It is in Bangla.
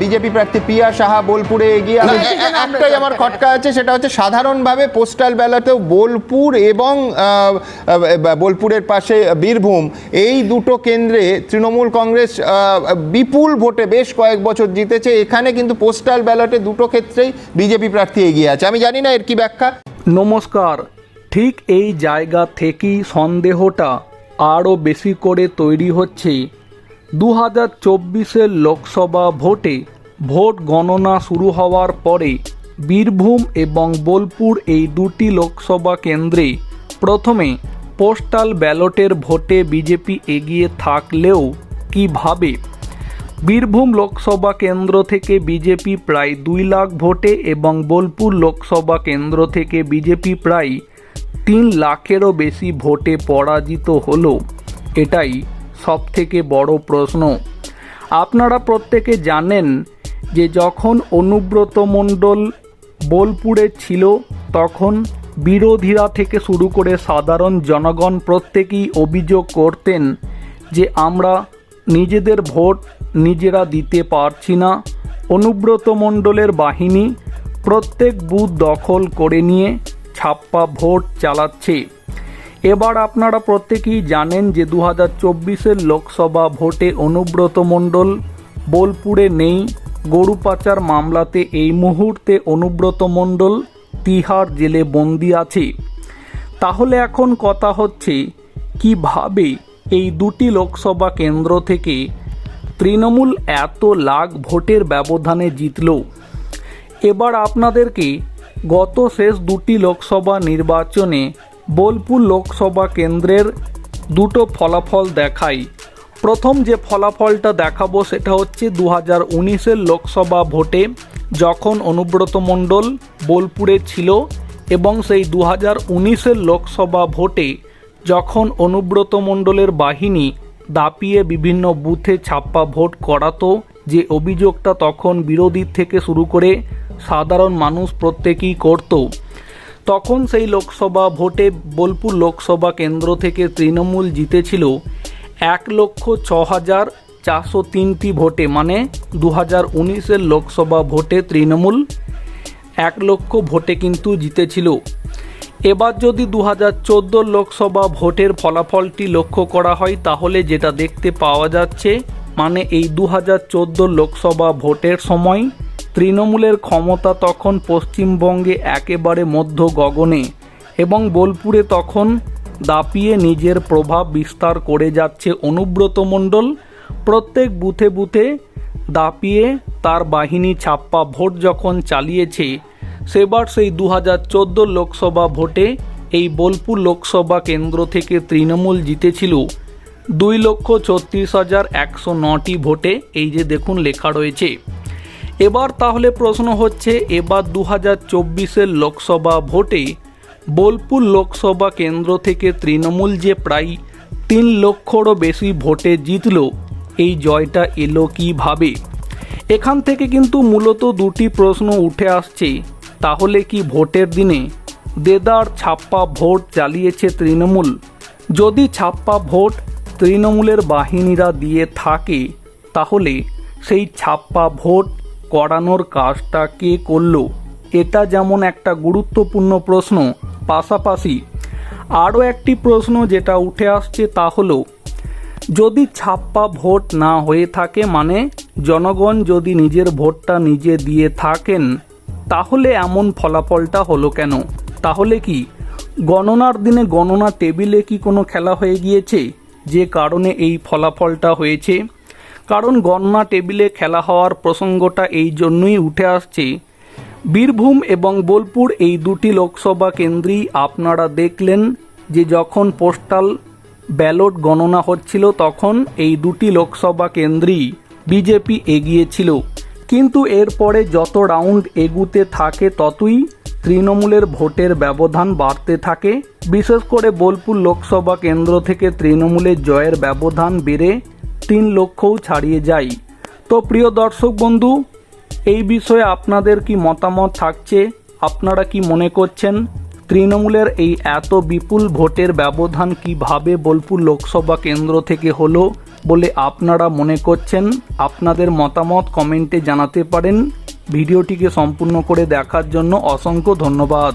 বিজেপি প্রার্থী পিয়া সাহা বোলপুরে এগিয়ে আমি একটাই আমার খটকা আছে সেটা হচ্ছে সাধারণভাবে পোস্টাল ব্যালটেও বোলপুর এবং বোলপুরের পাশে বীরভূম এই দুটো কেন্দ্রে তৃণমূল কংগ্রেস বিপুল ভোটে বেশ কয়েক বছর জিতেছে। এখানে কিন্তু পোস্টাল ব্যালটে দুটো ক্ষেত্রেই বিজেপি প্রার্থী এগিয়ে আছে। আমি জানি না এর কি ব্যাখ্যা। নমস্কার। ঠিক এই জায়গা থেকেই সন্দেহটা আরও বেশি করে তৈরি হচ্ছে। দু হাজার চব্বিশের লোকসভা ভোটে ভোট গণনা শুরু হওয়ার পরে বীরভূম এবং বোলপুর এই দুটি লোকসভা কেন্দ্রে প্রথমে পোস্টাল ব্যালটের ভোটে বিজেপি এগিয়ে থাকলেও কীভাবে? বীরভূম লোকসভা কেন্দ্র থেকে বিজেপি প্রায় দুই লাখ ভোটে এবং বোলপুর লোকসভা কেন্দ্র থেকে বিজেপি প্রায় তিন লাখেরও বেশি ভোটে পরাজিত হলো। এটাই সবথেকে বড় প্রশ্ন। আপনারা প্রত্যেকে জানেন যে যখন অনুব্রত মণ্ডল বোলপুরে ছিল, তখন বিরোধীরা থেকে শুরু করে সাধারণ জনগণ প্রত্যেকেই অভিযোগ করতেন যে আমরা নিজেদের ভোট নিজেরা দিতে পারছি না। অনুব্রত মণ্ডলের বাহিনী প্রত্যেক বুথ দখল করে নিয়ে ছাপ্পা ভোট চালাচ্ছে। এবার আপনারা প্রত্যেকেই জানেন যে দু হাজার চব্বিশের লোকসভা ভোটে অনুব্রত মণ্ডল বোলপুরে নেই। গরু পাচার মামলাতে এই মুহূর্তে অনুব্রত মণ্ডল তিহার জেলে বন্দি আছে। তাহলে এখন কথা হচ্ছে, কীভাবে এই দুটি লোকসভা কেন্দ্র থেকে তৃণমূল এত লাখ ভোটের ব্যবধানে জিতল? এবার আপনাদেরকে গত শেষ দুটি লোকসভা নির্বাচনে বোলপুর লোকসভা কেন্দ্রের দুটো ফলাফল দেখাই। প্রথম যে ফলাফলটা দেখাবো সেটা হচ্ছে দু হাজার উনিশের লোকসভা ভোটে যখন অনুব্রত মণ্ডল বোলপুরে ছিল এবং সেই দু হাজার উনিশের লোকসভা ভোটে যখন অনুব্রত মণ্ডলের বাহিনী দাপিয়ে বিভিন্ন বুথে ছাপ্পা ভোট করাতো, যে অভিযোগটা তখন বিরোধী থেকে শুরু করে সাধারণ মানুষ প্রত্যেকেই করত। তখন সেই লোকসভা ভোটে বোলপুর লোকসভা কেন্দ্র থেকে তৃণমূল জিতেছিল এক লক্ষ ছ হাজার চারশো তিনটি ভোটে মানে দু হাজার উনিশের লোকসভা ভোটে তৃণমূল এক লক্ষ ভোটে কিন্তু জিতেছিল। এবার যদি দু হাজার চোদ্দোর লোকসভা ভোটের ফলাফলটি লক্ষ্য করা হয়, তাহলে যেটা দেখতে পাওয়া যাচ্ছে মানে এই দু হাজার চোদ্দোর লোকসভা ভোটের সময় তৃণমূলের ক্ষমতা তখন পশ্চিমবঙ্গে একেবারে মধ্য গগনে এবং বোলপুরে তখন দাপিয়ে নিজের প্রভাব বিস্তার করে যাচ্ছে অনুব্রত মণ্ডল। প্রত্যেক বুথে বুথে দাপিয়ে তার বাহিনী ছাপ্পা ভোট যখন চালিয়েছে, সেবার সেই দু হাজার চোদ্দ লোকসভা ভোটে এই বোলপুর লোকসভা কেন্দ্র থেকে তৃণমূল জিতেছিল দুই লক্ষ ছত্রিশ হাজার একশো নটি ভোটে। এই যে দেখুন, লেখা রয়েছে। এবার তাহলে প্রশ্ন হচ্ছে, এবার দু হাজার চব্বিশের লোকসভা ভোটে বোলপুর লোকসভা কেন্দ্র থেকে তৃণমূল যে প্রায় তিন লক্ষরও বেশি ভোটে জিতল, এই জয়টা এলো কীভাবে? এখান থেকে কিন্তু মূলত দুটি প্রশ্ন উঠে আসছে, তাহলে কি ভোটের দিনে দেদার ছাপ্পা ভোট চালিয়েছে তৃণমূল? যদি ছাপ্পা ভোট তৃণমূলের বাহিনীরা দিয়ে থাকে, তাহলে সেই ছাপ্পা ভোট করানোর কাজটা কে করল? এটা যেমন একটা গুরুত্বপূর্ণ প্রশ্ন, পাশাপাশি আরও একটি প্রশ্ন যেটা উঠে আসছে তা হলো, যদি ছাপ্পা ভোট না হয়ে থাকে মানে জনগণ যদি নিজের ভোটটা নিজে দিয়ে থাকেন, তাহলে এমন ফলাফলটা হলো কেন? তাহলে কি গণনার দিনে গণনা টেবিলে কি কোনো খেলা হয়ে গিয়েছে? যে কারণে এই ফলাফলটা হয়েছে? কারণ গণনা টেবিলে খেলা হওয়ার প্রসঙ্গটা এই জন্যই উঠে আসছে। বীরভূম এবং বোলপুর এই দুটি লোকসভা কেন্দ্রেই আপনারা দেখলেন যে যখন পোস্টাল ব্যালট গণনা হচ্ছিল তখন এই দুটি লোকসভা কেন্দ্রেই বিজেপি এগিয়েছিল। কিন্তু এরপরে যত রাউন্ড এগুতে থাকে ততই তৃণমূলের ভোটের ব্যবধান বাড়তে থাকে। বিশেষ করে বোলপুর লোকসভা কেন্দ্র থেকে তৃণমূলের জয়ের ব্যবধান বেড়ে তিন লক্ষও ছাড়িয়ে যায় তো প্রিয় দর্শক বন্ধু, এই বিষয়ে আপনাদের কি মতামত থাকছে? আপনারা কি মনে করছেন? তৃণমূলের এই এত বিপুল ভোটের ব্যবধান কীভাবে বোলপুর লোকসভা কেন্দ্র থেকে হলো বলে আপনারা মনে করছেন? আপনাদের মতামত কমেন্টে জানাতে পারেন। ভিডিওটিকে সম্পূর্ণ করে দেখার জন্য অসংখ্য ধন্যবাদ।